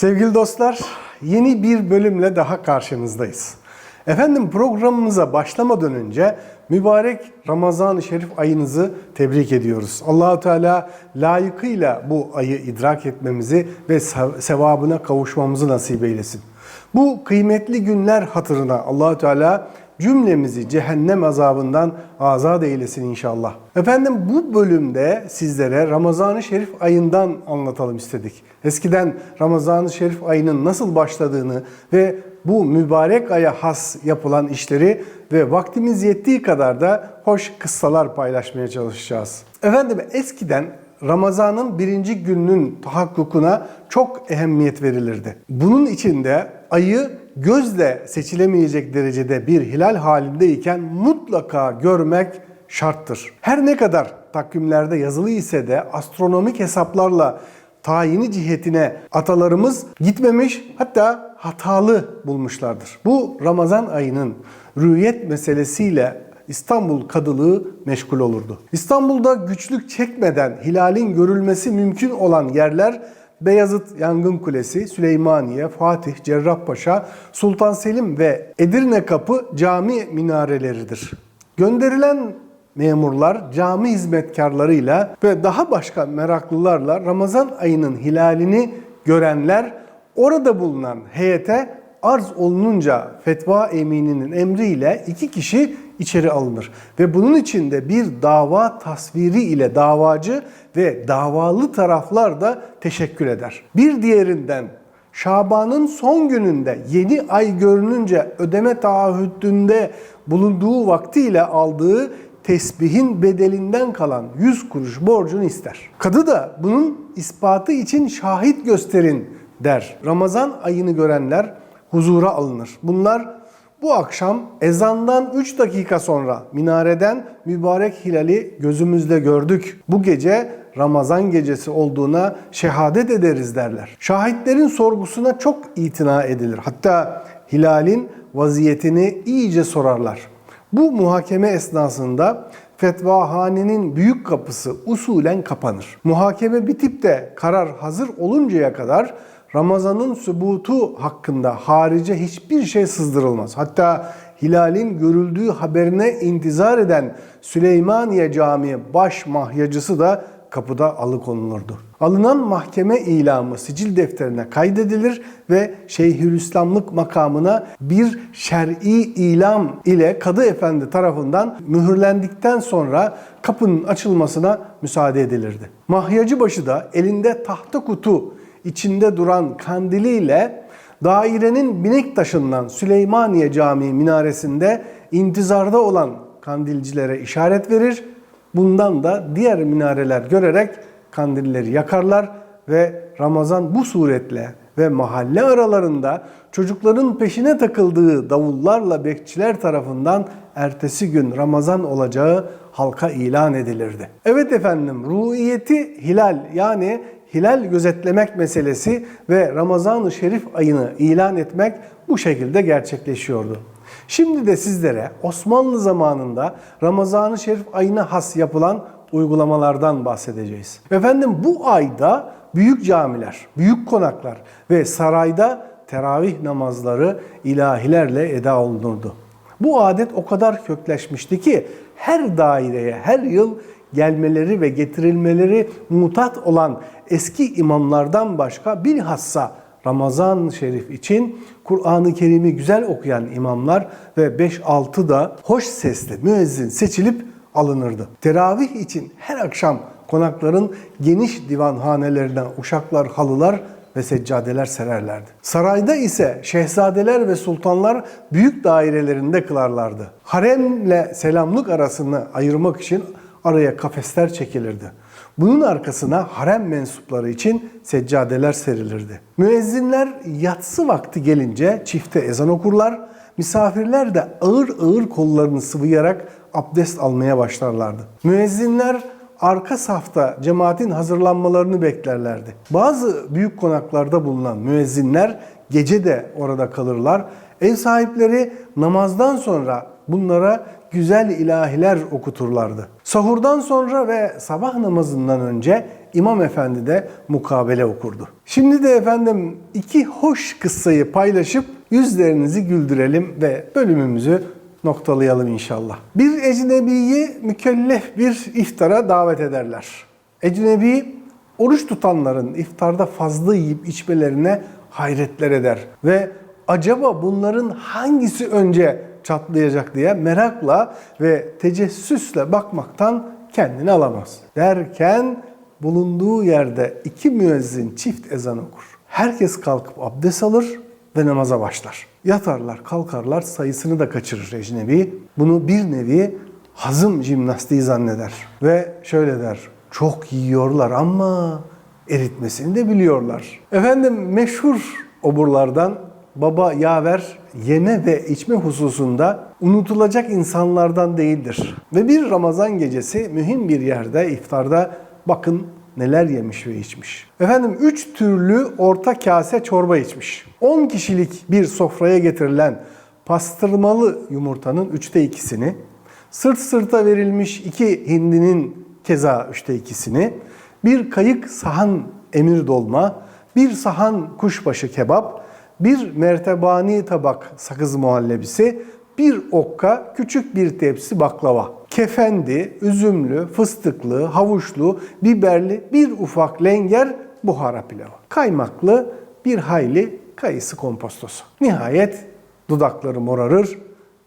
Sevgili dostlar, yeni bir bölümle daha karşınızdayız. Efendim programımıza başlamadan önce mübarek Ramazan-ı Şerif ayınızı tebrik ediyoruz. Allahu Teala layıkıyla bu ayı idrak etmemizi ve sev- sevabına kavuşmamızı nasip eylesin. Bu kıymetli günler hatırına Allahu Teala cümlemizi cehennem azabından azat eylesin inşallah. Efendim bu bölümde sizlere Ramazan-ı Şerif ayından anlatalım istedik. Eskiden Ramazan-ı Şerif ayının nasıl başladığını ve bu mübarek aya has yapılan işleri ve vaktimiz yettiği kadar da hoş kıssalar paylaşmaya çalışacağız. Efendim eskiden Ramazan'ın birinci gününün tahakkukuna çok ehemmiyet verilirdi. Bunun içinde ayı gözle seçilemeyecek derecede bir hilal halindeyken mutlaka görmek şarttır. Her ne kadar takvimlerde yazılı ise de astronomik hesaplarla tayini cihetine atalarımız gitmemiş hatta hatalı bulmuşlardır. Bu Ramazan ayının rüyet meselesiyle İstanbul kadılığı meşgul olurdu. İstanbul'da güçlük çekmeden hilalin görülmesi mümkün olan yerler Beyazıt Yangın Kulesi, Süleymaniye, Fatih, Cerrahpaşa, Sultan Selim ve Edirne Kapı cami minareleridir. Gönderilen memurlar cami hizmetkarlarıyla ve daha başka meraklılarla Ramazan ayının hilalini görenler orada bulunan heyete arz olununca fetva emininin emriyle iki kişi içeri alınır. Ve bunun içinde bir dava tasviri ile davacı ve davalı taraflar da teşekkür eder. Bir diğerinden Şaban'ın son gününde yeni ay görününce ödeme taahhüdünde bulunduğu vaktiyle aldığı tesbihin bedelinden kalan 100 kuruş borcunu ister. Kadı da bunun ispatı için şahit gösterin der. Ramazan ayını görenler huzura alınır. Bunlar bu akşam ezandan 3 dakika sonra minareden mübarek hilali gözümüzle gördük. Bu gece Ramazan gecesi olduğuna şehadet ederiz derler. Şahitlerin sorgusuna çok itina edilir. Hatta hilalin vaziyetini iyice sorarlar. Bu muhakeme esnasında fetvahanenin büyük kapısı usulen kapanır. Muhakeme bitip de karar hazır oluncaya kadar Ramazan'ın sübutu hakkında harice hiçbir şey sızdırılmaz. Hatta hilalin görüldüğü haberine intizar eden Süleymaniye Camii baş mahyacısı da kapıda alıkonulurdu. Alınan mahkeme ilamı sicil defterine kaydedilir ve Şeyhülislamlık makamına bir şer'i ilam ile Kadı Efendi tarafından mühürlendikten sonra kapının açılmasına müsaade edilirdi. Mahyacı başı da elinde tahta kutu içinde duran kandiliyle dairenin binek taşından Süleymaniye Camii minaresinde intizarda olan kandilcilere işaret verir. Bundan da diğer minareler görerek kandilleri yakarlar ve Ramazan bu suretle ve mahalle aralarında çocukların peşine takıldığı davullarla bekçiler tarafından ertesi gün Ramazan olacağı halka ilan edilirdi. Evet efendim, ruiyeti hilal yani hilal gözetlemek meselesi ve Ramazan-ı Şerif ayını ilan etmek bu şekilde gerçekleşiyordu. Şimdi de sizlere Osmanlı zamanında Ramazan-ı Şerif ayına has yapılan uygulamalardan bahsedeceğiz. Efendim bu ayda büyük camiler, büyük konaklar ve sarayda teravih namazları ilahilerle eda olunurdu. Bu adet o kadar kökleşmişti ki her daireye her yıl gelmeleri ve getirilmeleri mutat olan eski imamlardan başka bilhassa Ramazan-ı Şerif için Kur'an-ı Kerim'i güzel okuyan imamlar ve 5-6 da hoş sesli müezzin seçilip alınırdı. Teravih için her akşam konakların geniş divanhanelerine uşaklar, halılar ve seccadeler sererlerdi. Sarayda ise şehzadeler ve sultanlar büyük dairelerinde kılarlardı. Haremle selamlık arasını ayırmak için araya kafesler çekilirdi. Bunun arkasına harem mensupları için seccadeler serilirdi. Müezzinler yatsı vakti gelince çifte ezan okurlar, misafirler de ağır ağır kollarını sıvayarak abdest almaya başlarlardı. Müezzinler arka safta cemaatin hazırlanmalarını beklerlerdi. Bazı büyük konaklarda bulunan müezzinler gece de orada kalırlar. Ev sahipleri namazdan sonra bunlara güzel ilahiler okuturlardı. Sahurdan sonra ve sabah namazından önce İmam Efendi de mukabele okurdu. Şimdi de efendim iki hoş kıssayı paylaşıp yüzlerinizi güldürelim ve bölümümüzü noktalayalım inşallah. Bir ecnebiyi mükellef bir iftara davet ederler. Ecnebi oruç tutanların iftarda fazla yiyip içmelerine hayretler eder ve acaba bunların hangisi önce çatlayacak diye merakla ve tecessüsle bakmaktan kendini alamaz. Derken bulunduğu yerde iki müezzin çift ezan okur. Herkes kalkıp abdest alır ve namaza başlar. Yatarlar, kalkarlar, sayısını da kaçırır ecnebi. Bunu bir nevi hazım jimnastiği zanneder. Ve şöyle der, çok yiyorlar ama eritmesini de biliyorlar. Efendim meşhur oburlardan baba yaver yeme ve içme hususunda unutulacak insanlardan değildir. Ve bir Ramazan gecesi mühim bir yerde iftarda bakın neler yemiş ve içmiş. Efendim 3 türlü orta kase çorba içmiş. 10 kişilik bir sofraya getirilen pastırmalı yumurtanın üçte ikisini, sırt sırta verilmiş iki hindinin keza üçte ikisini, bir kayık sahan emir dolma, bir sahan kuşbaşı kebap, bir mertebani tabak sakız muhallebisi, bir okka küçük bir tepsi baklava. Kefendi, üzümlü, fıstıklı, havuçlu, biberli bir ufak lenger buhara pilavı. Kaymaklı bir hayli kayısı kompostosu. Nihayet dudakları morarır,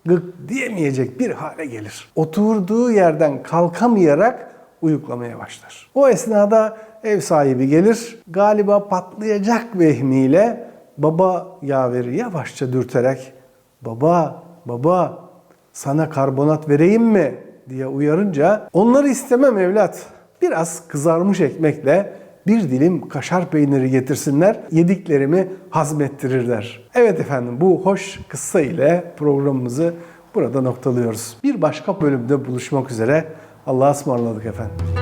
gık diyemeyecek bir hale gelir. Oturduğu yerden kalkamayarak uyuklamaya başlar. O esnada ev sahibi gelir, galiba patlayacak vehmiyle baba yaveri yavaşça dürterek baba baba sana karbonat vereyim mi diye uyarınca onları istemem evlat. Biraz kızarmış ekmekle bir dilim kaşar peyniri getirsinler, yediklerimi hazmettirirler. Evet efendim bu hoş kıssa ile programımızı burada noktalıyoruz. Bir başka bölümde buluşmak üzere. Allah'a ısmarladık efendim.